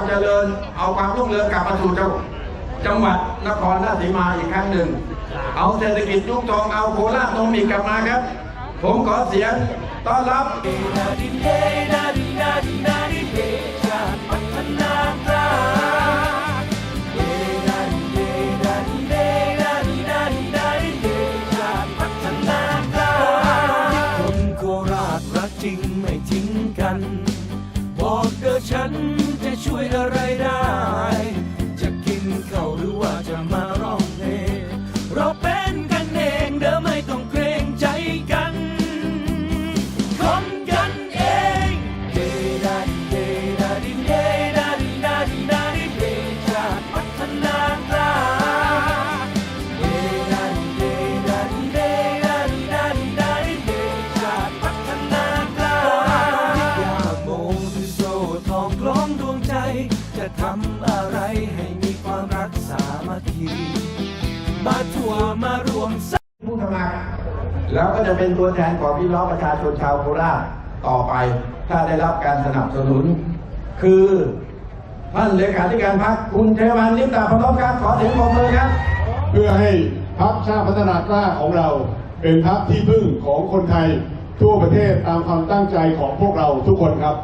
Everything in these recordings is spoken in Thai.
ความเจริญ เอาความรุ่งเรืองกลับมาสู่จังจังหวัดนครราชสีมาอีกครั้งหนึ่ง เอาเศรษฐกิจยุคทองเอาโคราชนมิกกลับมาครับ ผมขอเสียงต้อนรับ ก็จะเป็นตัวแทนของพี่น้องประชาชนชาวโคราชต่อไป ถ้าได้รับการสนับสนุน คือท่านเลขาธิการพรรคคุณเทวันลิมตาพนมครับขอเสียงปรบมือครับ เพื่อให้พรรคชาติพัฒนากล้าของเรา เป็นพรรคที่พึ่งของคนไทยทั่วประเทศตามความตั้งใจของพวกเราทุกคนครับ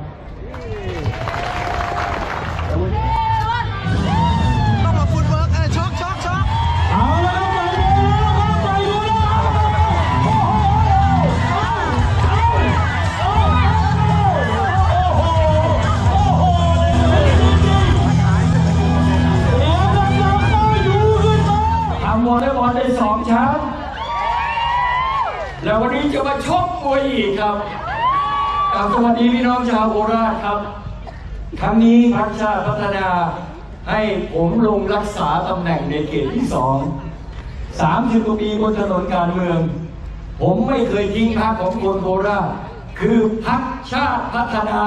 ชมป์แล้ววันนี้จะมาชกมวยอีกครับกราบสวัสดีพี่น้องชาวโคราชครับครั้งนี้พรรคชาติพัฒนาให้ผมลงรักษาตำแหน่งในเขตที่สองสามสิบกว่าปีบนถนนการเมือง ผมไม่เคยทิ้งพรรคของคนโคราชคือพรรคชาติพัฒนา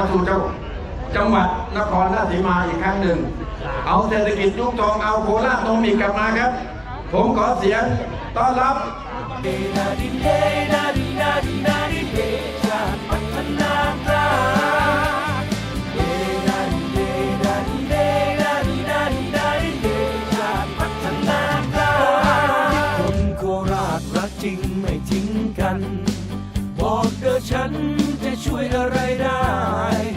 มาสู่จังจังหวัดนครราชสีมาอีกครั้งหนึ่ง เอาเศรษฐกิจยุคทองเอาโคราชนมิกกลับมาครับ ผมขอเสียงต้อนรับคนโคราชรักจริงไม่ทิ้งกัน บอกเธอฉัน อะไรได้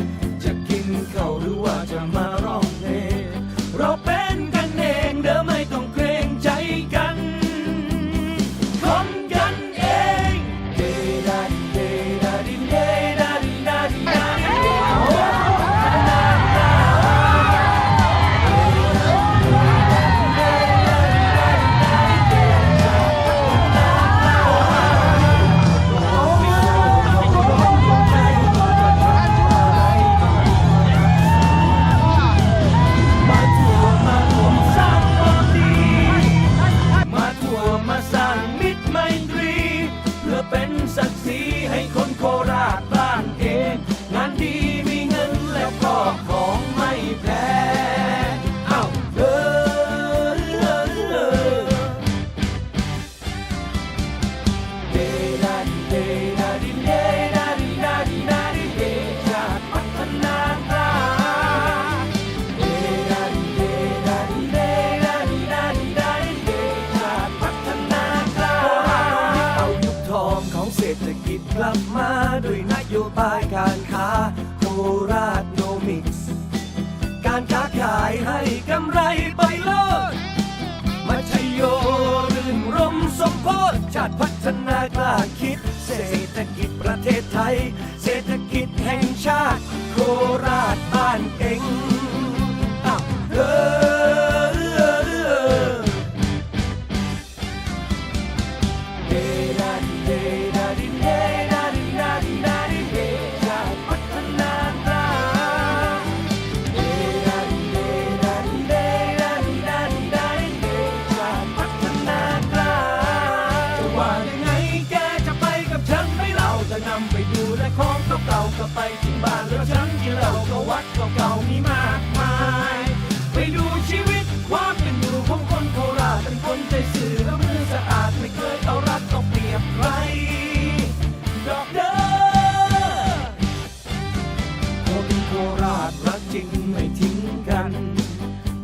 ลับมาด้วยนโยบายการค้าโคราชโนมิกส์การค้าขายให้กำไรไปเลิศมัชโยรื่นรมสมโพธชาติพัฒนากล้าคิด เศรษฐกิจประเทศไทย เศรษฐกิจแห่งชาติ โคราชบ้านเอง ไปดูและของเกลับไปถึงบ้านแล้วฉันกินเหล้าก็วัดเก่าๆมีมากมาย ไปดูชีวิตความเป็นอยู่ของคนโคราชเป็นคนใจสื่อและมือสะอาดไม่เคยเอารัดเอาเปรียบใครดอกเด้อคนโคราชรักจริงไม่ทิ้งกัน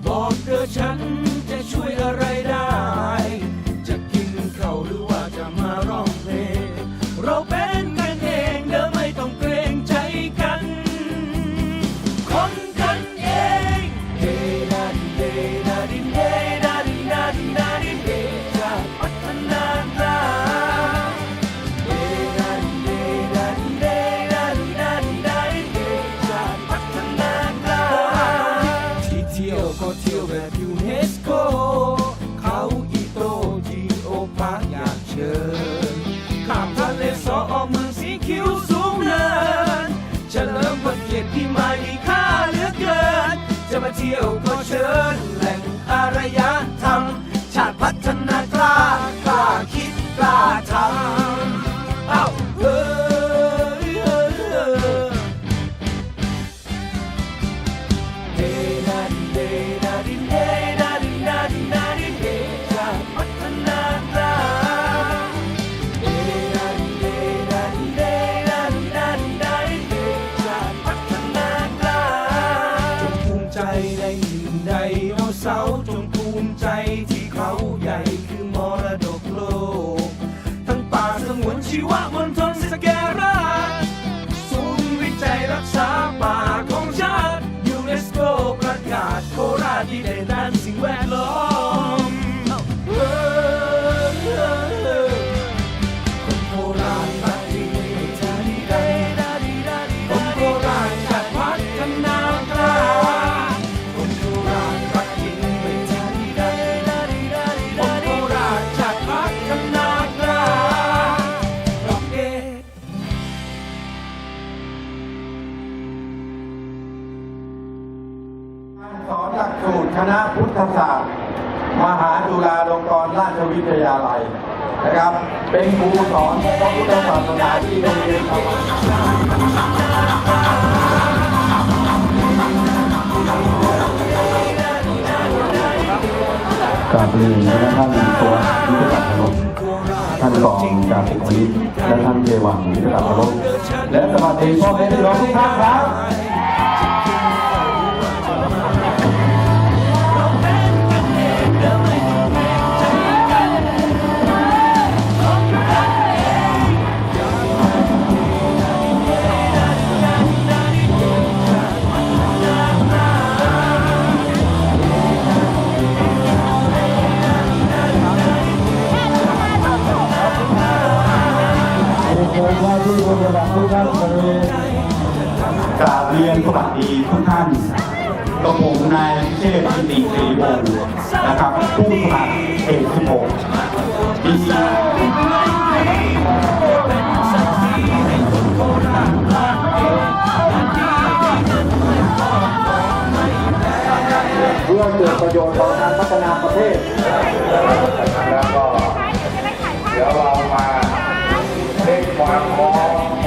บอกเธอฉันจะช่วยอะไรได้ เที่ยวก็เชิญแหล่งอารยธรรม ชาติพัฒนากล้ากล้าคิดกล้าทำ พุทธศาสตร์ มหาจุฬาลงกรณราชวิทยาลัยนะครับ เป็นครูสอนพระพุทธศาสนาที่โรงเรียนกราบเรียนพระท่านตัววิทยาคารพท่านรองจากสิวิทย์และท่านเทวังวิทยาคารพและสวัสดีพ่อแม่พี่น้องทุกท่านครับ วัสดีทุกท่านกับผมนายเชษฐ์กิติศรีวงศ์นะครับผู้สมัครเขต16ปีเพื่อเกิดประโยชน์ต่อการพัฒนาประเทศ แล้วก็เดี๋ยวเรามาเช็คความพร้อม